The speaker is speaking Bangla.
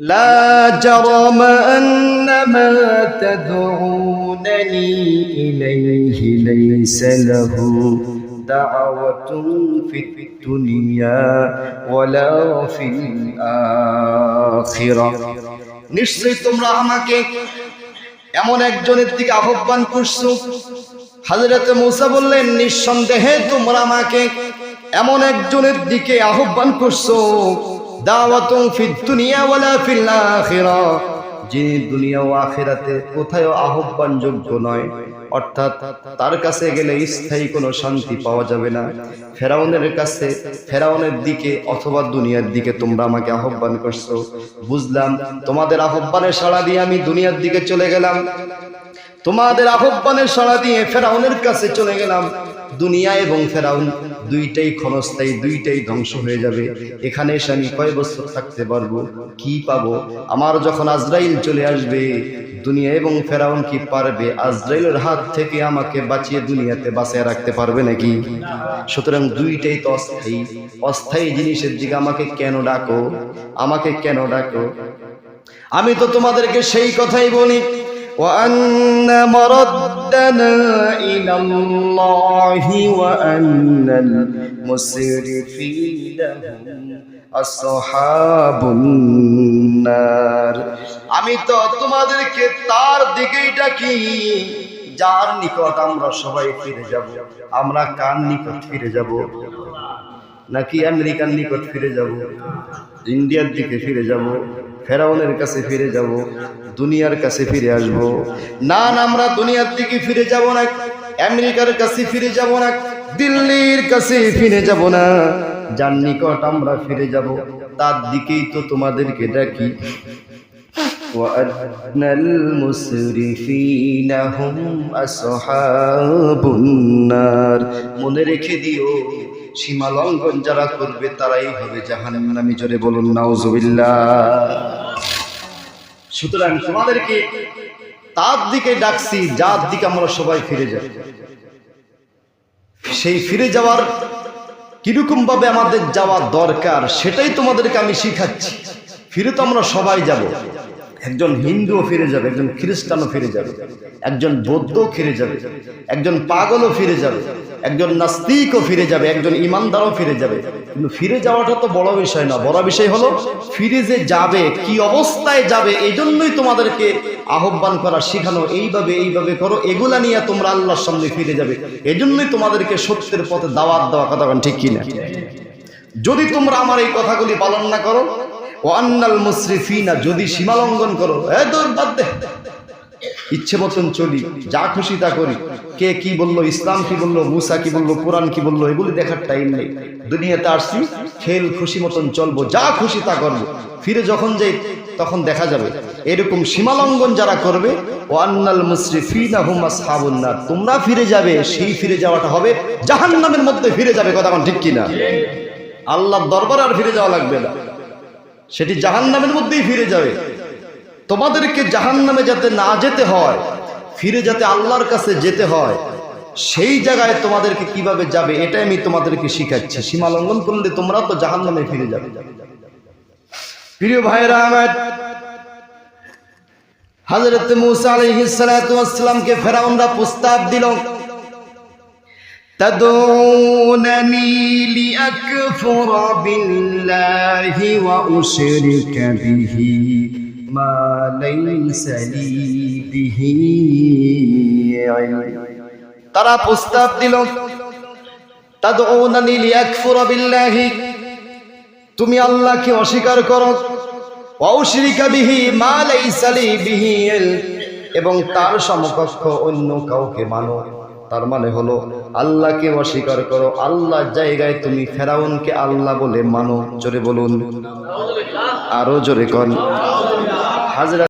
لا جرم أن ما تدعونني إليه ليس له دعوة في الدنيا ولا في الآخرة নিশ্চয়ই তোমরা আমাকে এমন একজনের দিকে আহ্বান করছো হাজরত মুসা বললেন নিঃসন্দেহে তোমরা আমাকে এমন একজনের দিকে আহ্বান করছো দাওয়াতুম ফিদ দুনিয়া ওয়ালা ফিল আখিরা। যিনি দুনিয়া ও আখিরাতে কোথাও আহ্বান যোগ্য নয়, অর্থাৎ তার কাছে গেলে স্থায়ী কোনো শান্তি পাওয়া যাবে না। ফেরাউনের কাছে, ফেরাউনের দিকে অথবা দুনিয়ার দিকে তোমরা আমাকে আহ্বান করছ। বুঝলাম, তোমাদের আহ্বানে সাড়া দিয়ে আমি দুনিয়ার দিকে চলে গেলাম। তোমাদের আহ্বানের সাড়া দিয়ে ফেরাউনের কাছে চলে গেলাম। দুনিয়া এবং ফেরাউন দুইটাই ক্ষণস্থায়ী দুইটাই ধ্বংস হয়ে যাবে এখানে এসে আমি কয় বছর থাকতে পারবো কি পাবো আমার যখন আজরাইল চলে আসবে দুনিয়া এবং ফেরাউন কি পারবে আজরাইলের হাত থেকে আমাকে বাঁচিয়ে দুনিয়াতে বাঁচিয়ে রাখতে পারবে নাকি সুতরাং দুইটাই তো অস্থায়ী অস্থায়ী জিনিসের দিকে আমাকে কেন ডাকো আমাকে কেন ডাকো আমি তো তোমাদেরকে সেই কথাই বলি وأن مردنا إلى الله وأن المسرفين هم أصحاب النار আমি তো তোমাদেরকে তার দিকেই ডাকি যার নিকট আমরা সবাই ফিরে যাব আমরা কার নিকট ফিরে যাব নাকি আমেরিকার নিকট ফিরে যাব ইন্ডিয়ার দিকে ফিরে যাব ফেরাউনের কাছে ফিরে যাব দুনিয়ার কাছে ফিরে আসব না না আমরা দুনিয়ার দিকে ফিরে যাব না আমেরিকার কাছে ফিরে যাব না দিল্লির কাছে ফিরে যাব না যার নিকট আমরা ফিরে যাব তার দিকেই তো তোমাদেরকে ডাকি وأن المسرفين هم أصحاب النار মনে রেখে দিও সীমা লঙ্ঘন যারা করবে তারাই হবে জাহান্নামী জোরে বলুন নাউজুবিল্লাহ সুতরাং তোমাদেরকে তার দিকে ডাকছি, যার দিকে আমরা সবাই ফিরে যাই। সেই ফিরে যাওয়ার কীরকম ভাবে আমাদের যাওয়া দরকার, সেটাই তোমাদেরকে আমি শিখাচ্ছি। ফিরে তো আমরা সবাই যাব। একজন হিন্দুও ফিরে যাবে, একজন খ্রিস্টানও ফিরে যাবে, একজন বৌদ্ধও ফিরে যাবে, একজন পাগলও ফিরে যাবে। একজন নাস্তিকও ফিরে যাবে, একজন ইমানদারও ফিরে যাবে। কিন্তু ফিরে যাওয়াটা তো বড় বিষয় না। বড় বিষয় হলো, ফিরে যে যাবে, কি অবস্থায় যাবে এই জন্যই তোমাদেরকে আহ্বান করা, শেখানো, এইভাবে এইভাবে করো, এগুলা নিয়ে তোমরা আল্লাহর সামনে ফিরে যাবে। এজন্যই তোমাদেরকে সত্যের পথে দাওয়াত দেওয়া কথা ঠিক কিনা? যদি তোমরা আমার এই কথাগুলি পালন না করো, ওয়ান্নাল মুসরিফিনা যদি সীমালঙ্ঘন করো, এ তোর বাদ দে। ইচ্ছে মতন চলি, যা খুশি তা করি। কে কি বলল, ইসলাম কি বলল, মুসা কি বলল, কোরআন কি বলল, এগুলি দেখার টাইম নেই। দুনিয়াতে আসছি, খেল খুশি মতন চলবো, যা খুশি তা করব। ফিরে যখন যাই, তখন দেখা যাবে, এরকম সীমালঙ্ঘন যারা করবে, ওয়ান্নাল মুসরিফিনা হুম আসহাবুন্নার তোমরা ফিরে যাবে, সেই ফিরে যাওয়াটা হবে, জাহান্নামের মধ্যে ফিরে যাবে, কথা আমার ঠিক কিনা? আল্লাহর দরবার আর ফিরে যাওয়া লাগবে না। সেটি জাহান্নামের মধ্যেই ফিরে যাবে। তোমাদেরকে জাহান্নামে যাতে না যেতে হয় ফিরে যাতে আল্লাহর কাছে যেতে হয় সেই জায়গায় তোমাদেরকে কিভাবে যাবে এটাই আমি তোমাদেরকে শিখাচ্ছি সীমা লঙ্ঘন করলে তোমরা তো জাহান্নামে ফিরে যাবে প্রিয় ভাইরা আমার হজরত মুসা আলাইহিস সালাতু ওয়াস সালামকে ফেরাউনরা প্রস্তাব দিল تدعونني لأكفر بالله وأشرك به ما ليس لي به علم তারা প্রস্তাব দিল তাদউনানি লিয়াকফুরা বিল্লাহি তুমি আল্লাহকে অস্বীকার করো অশরিকা বিহি মা লাইসা লি বিহি ইলম। এবং তার সমকক্ষ অন্য কাউকে মানো তার মানে হলো আল্লাহকে অস্বীকার করো আল্লাহ জায়গায় তুমি ফেরাউনকে আল্লাহ বলে মানো জোরে বলুন আরো জোরে কন Hase